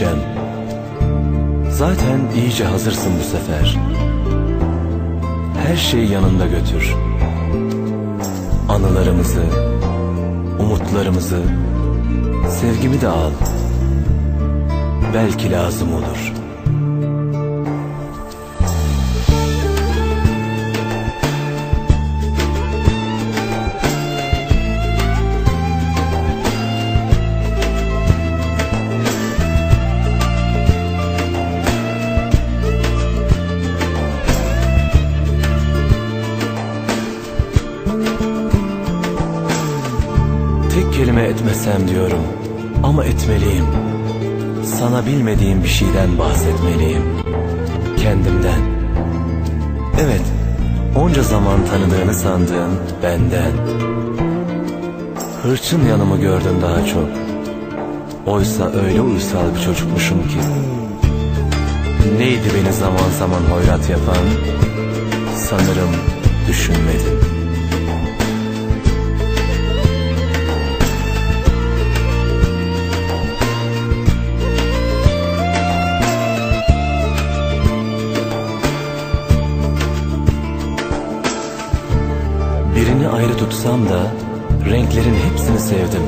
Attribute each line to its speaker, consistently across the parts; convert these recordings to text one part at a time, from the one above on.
Speaker 1: gideceğim. Zaten iyice hazırsın bu sefer. Her şeyi yanında götür. Anılarımızı, umutlarımızı, sevgimi de al. Belki lazım olur.'' Tek kelime etmesem diyorum ama etmeliyim. Sana bilmediğim bir şeyden bahsetmeliyim. Kendimden. Evet, onca zaman tanıdığını sandığın benden. Hırçın yanımı gördün daha çok. Oysa öyle uysal bir çocukmuşum ki. Neydi beni zaman zaman hoyrat yapan? Sanırım düşünmedin. Tutsam da renklerin hepsini sevdim.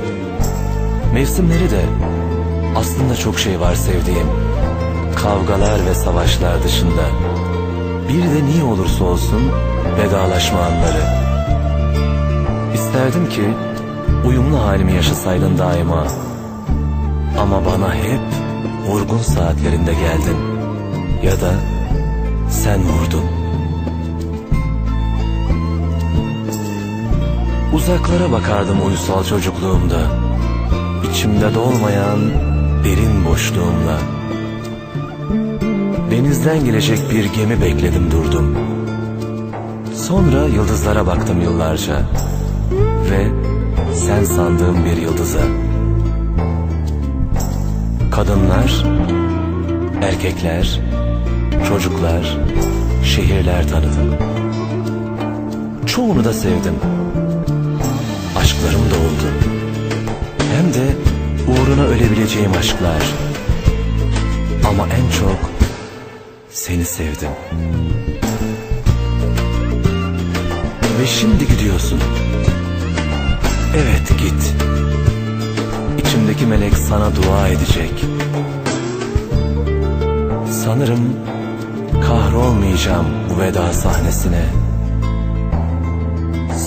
Speaker 1: Mevsimleri de aslında çok şey var sevdiğim. Kavgalar ve savaşlar dışında. Bir de niye olursa olsun vedalaşma anları. İsterdim ki uyumlu halimi yaşasaydın daima. Ama bana hep vurgun saatlerinde geldin. Ya da sen vurdun. Uzaklara bakardım uysal çocukluğumda. İçimde dolmayan derin boşluğumla. Denizden gelecek bir gemi bekledim durdum. Sonra yıldızlara baktım yıllarca. Ve sen sandığım bir yıldıza. Kadınlar, erkekler, çocuklar, şehirler tanıdım. Çoğunu da sevdim aşklarım da oldu. Hem de uğruna ölebileceğim aşklar. Ama en çok seni sevdim. Ve şimdi gidiyorsun. Evet git. İçimdeki melek sana dua edecek. Sanırım kahrolmayacağım bu veda sahnesine.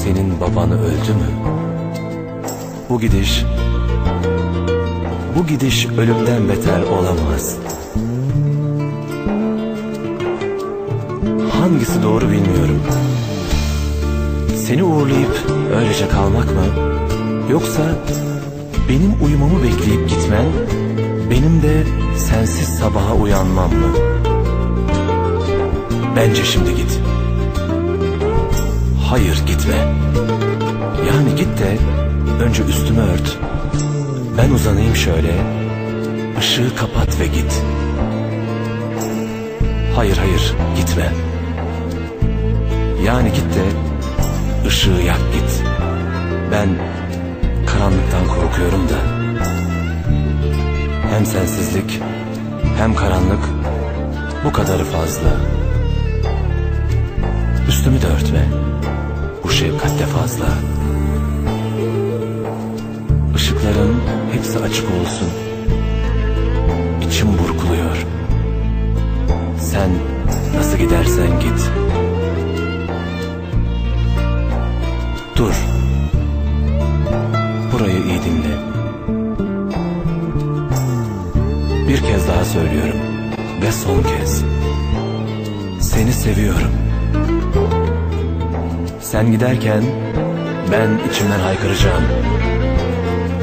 Speaker 1: Senin babanı öldü mü? Bu gidiş, bu gidiş ölümden beter olamaz. Hangisi doğru bilmiyorum. Seni uğurlayıp öylece kalmak mı? Yoksa benim uyumamı bekleyip gitmen, benim de sensiz sabaha uyanmam mı? Bence şimdi git. Hayır gitme. Yani git de önce üstümü ört. Ben uzanayım şöyle. Işığı kapat ve git. Hayır hayır gitme. Yani git de ışığı yak git. Ben karanlıktan korkuyorum da. Hem sensizlik hem karanlık bu kadarı fazla. Üstümü de örtme. Bu şefkat de fazla. Işıkların hepsi açık olsun. İçim burkuluyor. Sen nasıl gidersen git. Dur. Burayı iyi dinle. Bir kez daha söylüyorum ve son kez. Seni seviyorum. Sen giderken ben içimden haykıracağım.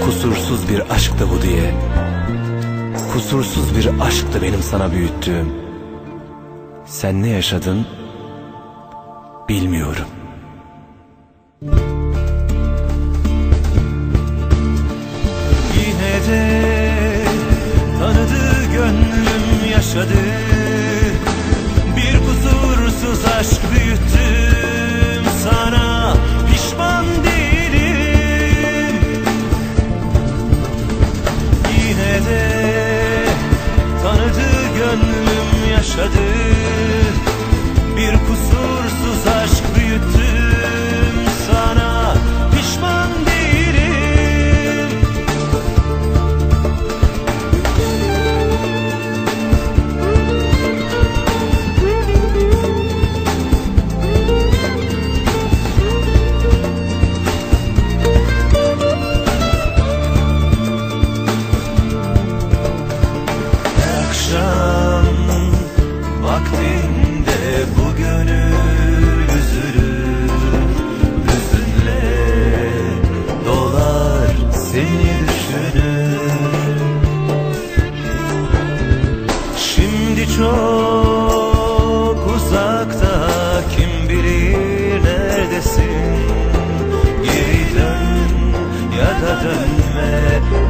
Speaker 1: Kusursuz bir aşktı bu diye. Kusursuz bir aşktı benim sana büyüttüğüm. Sen ne yaşadın bilmiyorum.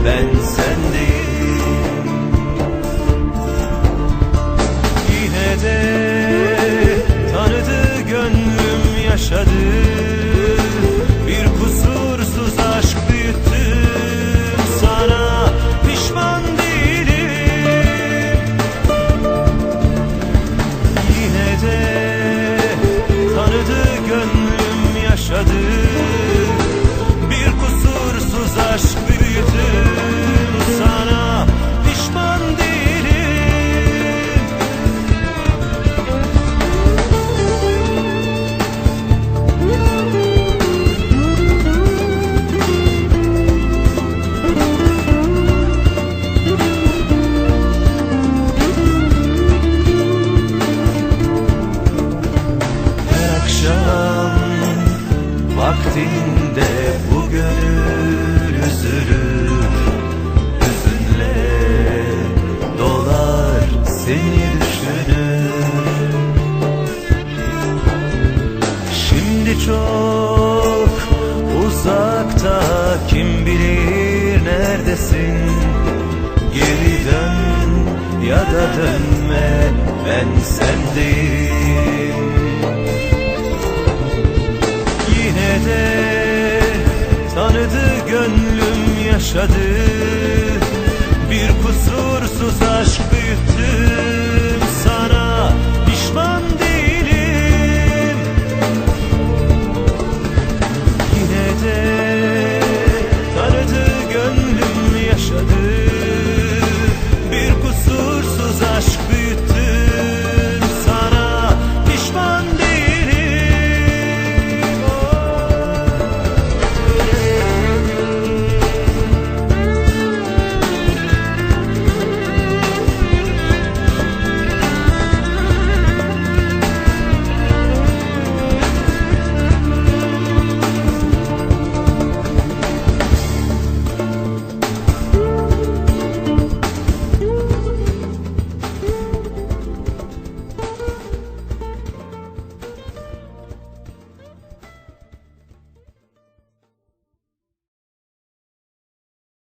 Speaker 2: Ben sendeyim. Yine de tanıdı gönlüm yaşadı çok uzakta Kim bilir neredesin? Geri dön ya da dönme ben sendeyim. Yine de tanıdı gönlüm yaşadı. Bir kusursuz aşk bir